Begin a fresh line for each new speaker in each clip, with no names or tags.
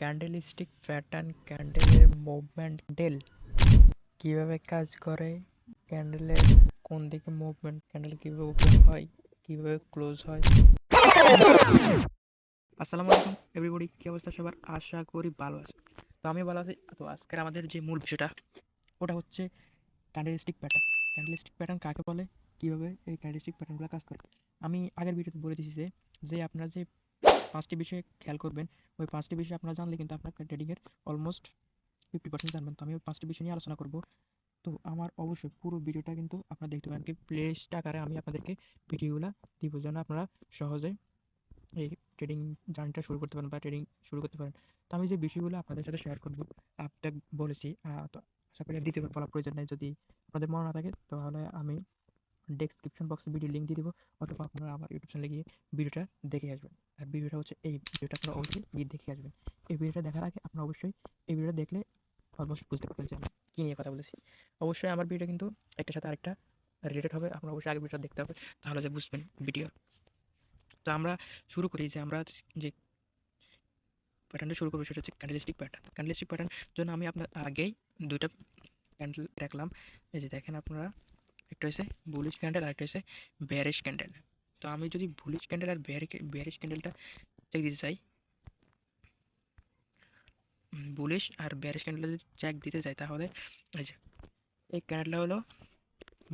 Candlestick pattern ক্যান্ডেলের movement ডেল কীভাবে কাজ করে? ক্যান্ডেলের কোন দিকে মুভমেন্ট ক্যান্ডেল কীভাবে ওপেন হয়? কীভাবে ক্লোজ হয়? আসসালামু আলাইকুম এভরিবডি কী অবস্থা সবার? আশা করি ভালো আছে। তো আমি ভালো আছি। তো আজকের আমাদের যে মূল বিষয়টা, ওটা হচ্ছে ক্যান্ডেলস্টিক প্যাটার্ন ক্যান্ডেলস্টিক প্যাটার্ন কাকে বলে? কীভাবে এই ক্যান্ডেলস্টিক প্যাটার্নগুলো কাজ করে? আমি আগের ভিডিওতে বলে দিয়েছি যে যে আপনারা যে পাঁচটি বিষয়ে খেয়াল করবেন। ওই পাঁচটি বিষয় আপনারা জানলে কিন্তু আপনার ট্রেডিংয়ের অলমোস্ট ফিফটি পার্সেন্ট জানবেন। তো আমি ওই পাঁচটি বিষয় নিয়ে আলোচনা করব। তো আমার অবশ্যই পুরো ভিডিওটা কিন্তু আপনারা দেখতে পারেন কি প্লেলিস্ট আকারে আমি আপনাদেরকে ভিডিওগুলো দিব যেন আপনারা সহজে এই ট্রেডিং জার্নিটা শুরু করতে পারেন বা ট্রেডিং শুরু করতে পারেন। তো আমি যে বিষয়গুলো আপনাদের সাথে শেয়ার করব আপনার বলেছি তো আশা করি দ্বিতীয় বলার প্রয়োজন নেই। যদি আপনাদের মনে না থাকে, তাহলে আমি ডেসক্রিপশন বক্সে ভিডিও লিঙ্ক দিয়ে দেবো, অথবা আপনারা আমার ইউটিউব চ্যানেলে গিয়ে ভিডিওটা দেখে আসবেন। আর ভিডিওটা হচ্ছে এই ভিডিওটা আপনারা অবশ্যই দেখে আসবেন। এই ভিডিওটা দেখার আগে আপনারা অবশ্যই এই ভিডিওটা দেখলে অলমোস্ট বুঝতে পারবেন যে আমি কী নিয়ে কথা বলেছি। অবশ্যই আমার ভিডিও কিন্তু একটার সাথে আরেকটা রিলেটেড হবে, আপনারা অবশ্যই আগে ভিডিওটা দেখতে হবে, তাহলে যে বুঝবেন ভিডিও তো আমরা শুরু করি যে আমরা যে প্যাটার্নটা শুরু করব, সেটা হচ্ছে ক্যান্ডেলিস্টিক প্যাটার্ন ক্যান্ডেলিস্টিক প্যাটার্ন জন্য আমি আপনার আগেই দুইটা ক্যান্ডেল দেখলাম। এই যে দেখেন আপনারা একটা হচ্ছে বুলিশ ক্যান্ডেল আর একটা হচ্ছে ব্যারিশ ক্যান্ডেল তো আমি যদি বুলিশ ক্যান্ডেল আর ব্যারিশ ক্যান্ডেলটা চেক দিতে চাই বুলিশ আর ব্যারিশ ক্যান্ডেলটা যদি চেক দিতে চাই তাহলে যে, এই ক্যান্ডেলটা হলো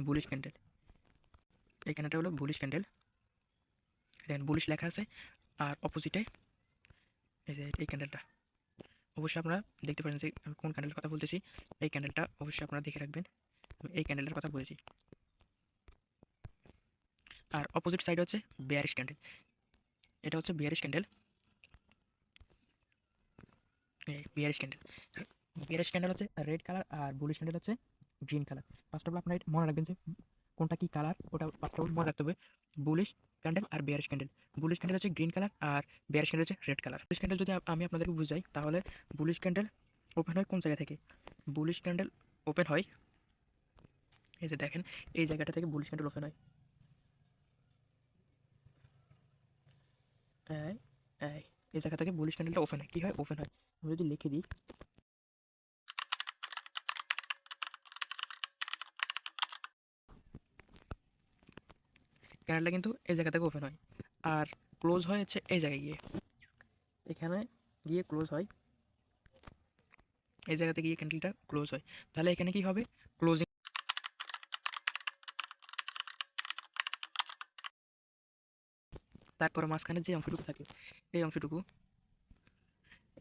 বুলিশ ক্যান্ডেল এই ক্যান্ডেলটা হলো বুলিশ ক্যান্ডেল দেখেন বুলিশ লেখা আছে আর অপোজিটে এই যে, এই ক্যান্ডেলটা অবশ্যই আপনারা দেখতে পারেন যে আমি কোন ক্যান্ডেলের কথা বলতেছি। এই ক্যান্ডেলটা অবশ্যই আপনারা দেখে রাখবেন। এই ক্যান্ডেলের কথা বলেছি। আর অপোজিট সাইড হচ্ছে বিয়ারিশ ক্যান্ডেল এটা হচ্ছে bearish candle bearish candle bearish candle হচ্ছে রেড কালার আর বুলিশ ক্যান্ডেল হচ্ছে green colour first of all আপনারা মনে রাখবেন যে কোনটা কি কালার ওটা ফার্স্ট অফ অল মনে রাখতে হবে। বুলিশ ক্যান্ডেল আর বিয়ারিশ ক্যান্ডেল বুলিশ ক্যান্ডেল হচ্ছে গ্রিন কালার আর বিয়ারিশ ক্যান্ডেল হচ্ছে রেড কালার বুলিশ ক্যান্ডেল যদি আমি আপনাদেরকে বুঝাই, তাহলে বুলিশ ক্যান্ডেল ওপেন হয় কোন জায়গা থেকে? বুলিশ ক্যান্ডেল ওপেন হয় এই যে দেখেন, এই জায়গাটা থেকে বুলিশ ক্যান্ডেল ওপেন হয়। এই জায়গা থেকে বুলিশ ক্যান্ডেলটা ওপেন হয়। কী হয়? ওপেন হয়। আমি যদি লিখে দিই। ক্যান্ডেলটা কিন্তু এই জায়গা থেকে ওপেন হয়। আর ক্লোজ হয় হচ্ছে এই জায়গায় গিয়ে। এখানে গিয়ে ক্লোজ হয়। এই জায়গাতে গিয়ে ক্যান্ডেলটা ক্লোজ হয়। তাহলে এখানে কি হবে? ক্লোজিং তারপরে মাঝখানে যে অংশটুকু থাকে, এই অংশটুকু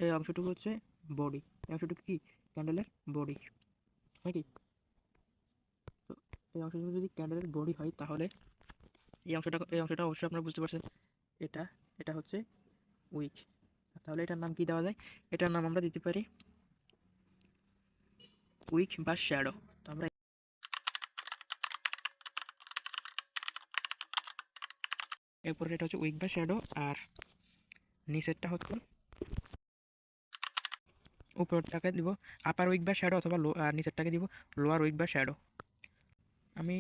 এই অংশটুকু হচ্ছে বডি এই অংশটুকু কি? ক্যান্ডেলের বডি নাকি? তো এই অংশটুকু যদি ক্যান্ডেলের বডি হয়, তাহলে এই অংশটা এই অংশটা অবশ্যই আপনারা বুঝতে পারছেন, এটা এটা হচ্ছে উইক তাহলে এটার নাম কি দেওয়া যায়? এটার নাম আমরা দিতে পারি উইক বা শ্যাডো তো আমরা এরপরে এটা হচ্ছে উইক বা শ্যাডো আর নিচেরটা হচ্ছে উপরটাকে দিব আপার উইক বা শ্যাডো অথবা লো আর নিচেরটাকে দিব লোয়ার উইক বা শ্যাডো আমি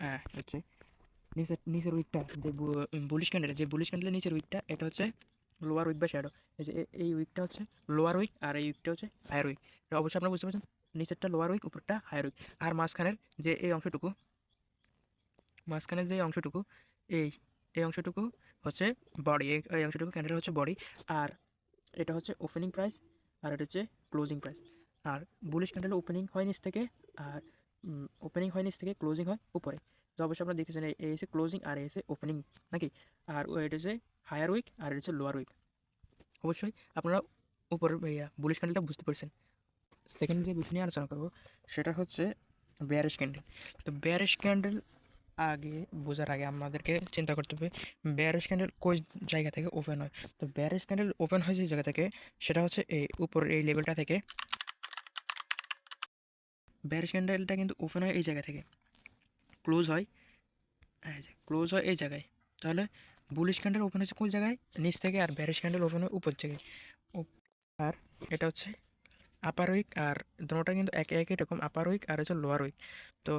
হ্যাঁ হচ্ছে নিচের নিচের উইকটা যে বুলিশ ক্যান্ডেল যে বুলিশ ক্যান্ডেলের নিচের উইকটা এটা হচ্ছে লোয়ার উইক বা শ্যাডো এই উইকটা হচ্ছে লোয়ার উইক আর এই উইকটা হচ্ছে হায়ার উইক এটা অবশ্যই আপনারা বুঝতে পারছেন নিচেরটা লোয়ার উইক উপরটা হায়ার উইক আর মাঝখানের যে এই অংশটুকু মাঝখানের যে অংশটুকু এই এই অংশটুকু হচ্ছে বডি, এই অংশটুকু ক্যান্ডেল হচ্ছে বডি, আর এটা হচ্ছে ওপেনিং প্রাইস আর এটা হচ্ছে ক্লোজিং প্রাইস আর বুলিশ ক্যান্ডেল ওপেনিং হয় নিচ থেকে, আর ওপেনিং হয় নিচ থেকে ক্লোজিং হয় উপরে। তো অবশ্যই আপনারা দেখতেছেন, এই এসে ক্লোজিং আর এসে ওপেনিং নাকি? আর এটা হচ্ছে হায়ার উইক আর এটা হচ্ছে লোয়ার উইক অবশ্যই আপনারা উপরের বুলিশ ক্যান্ডেলটা বুঝতে পারছেন। সেকেন্ড যে বিষয় নিয়ে আলোচনা করব, সেটা হচ্ছে ব্যারিশ ক্যান্ডেল তো ব্যারিশ ক্যান্ডেল আগে বোঝার আগে আমাদেরকে চিন্তা করতে হবে ব্যারিশ ক্যান্ডেল কোন জায়গা থেকে ওপেন হয়? তো ব্যারিশ ক্যান্ডেল ওপেন হয় যে জায়গা থেকে, সেটা হচ্ছে এই উপরের এই লেভেলটা থেকে। ব্যারেজ ক্যান্ডেলটা কিন্তু ওপেন হয় এই জায়গা থেকে। ক্লোজ হয় ক্লোজ হয় এই জায়গায়। তাহলে বুলিশ ক্যান্ডেল ওপেন হচ্ছে কোন জায়গায়? নিচ থেকে, আর ব্যারিশ ক্যান্ডেল ওপেন হয় উপর জায়গায় আর এটা হচ্ছে আপার উইক আর দুটোটা কিন্তু একে একই রকম আপার উইক আর হচ্ছে লোয়ার উইক তো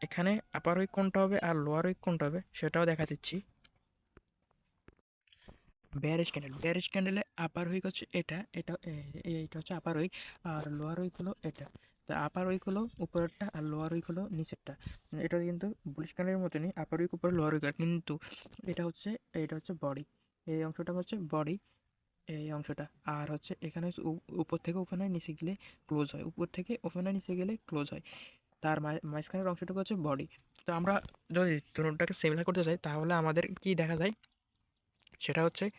এখানে আপার উইক কোনটা হবে আর লোয়ার উইক কোনটা হবে সেটাও দেখা দিচ্ছি। বেয়ারিশ ক্যান্ডেল বেয়ারিশ ক্যান্ডেলে আপার উইক হচ্ছে এটা এটা এই- এই- এইটা হচ্ছে আপার উইক আর লোয়ার উইক হলো এটা। তো আপার উইক হলো উপরেরটা আর লোয়ার উইক হলো নিচেরটা। এটা কিন্তু বুলিশ ক্যান্ডেলের মতনই আপার উইক উপরে লোয়ার উইক কিন্তু এটা হচ্ছে এটা হচ্ছে বডি এই অংশটা হচ্ছে বডি এই অংশটা। আর হচ্ছে এখানে উপর থেকে ওপেন নিচে গেলে ক্লোজ হয়। উপর থেকে ওপেন নিচে গেলে ক্লোজ হয়। তার মাঝ- মাঝখানের অংশটুকু হচ্ছে বডি তো আমরা যদি দুটোটাকে সিমিলার করতে চাই তাহলে আমাদের কি দেখা যায়? সেটা হচ্ছে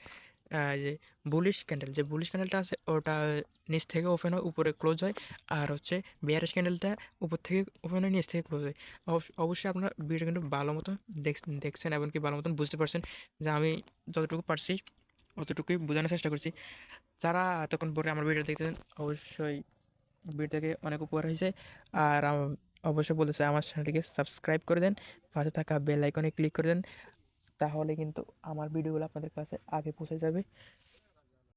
যে বুলিশ ক্যান্ডেল যে বুলিশ ক্যান্ডেলটা আছে, ওটা নিচ থেকে ওপেন হয়, উপরে ক্লোজ হয়, আর হচ্ছে বিয়ারিশ ক্যান্ডেলটা উপর থেকে ওপেন হয়, নিচ থেকে ক্লোজ হয়। অবশ্য- অবশ্যই আপনারা ভিডিও কিন্তু ভালো মতো দেখ- দেখছেন এমনকি ভালো মতন বুঝতে পারছেন যে আমি যতটুকু পারছি, অতটুকুই বোঝানোর চেষ্টা করছি। যারা এতক্ষণ পরে আমার ভিডিও দেখতেছেন, অবশ্যই ভিডিও থেকে অনেক উপকার হয়েছে। আর আম- বলতে চাই আমার চ্যানেলটিকে সাবস্ক্রাইব করে দেন, পাশে থাকা বেল আইকনে ক্লিক করে দেন, তাহলে কিন্তু আমার ভিডিওগুলো আপনাদের কাছে আগে পৌঁছে যাবে।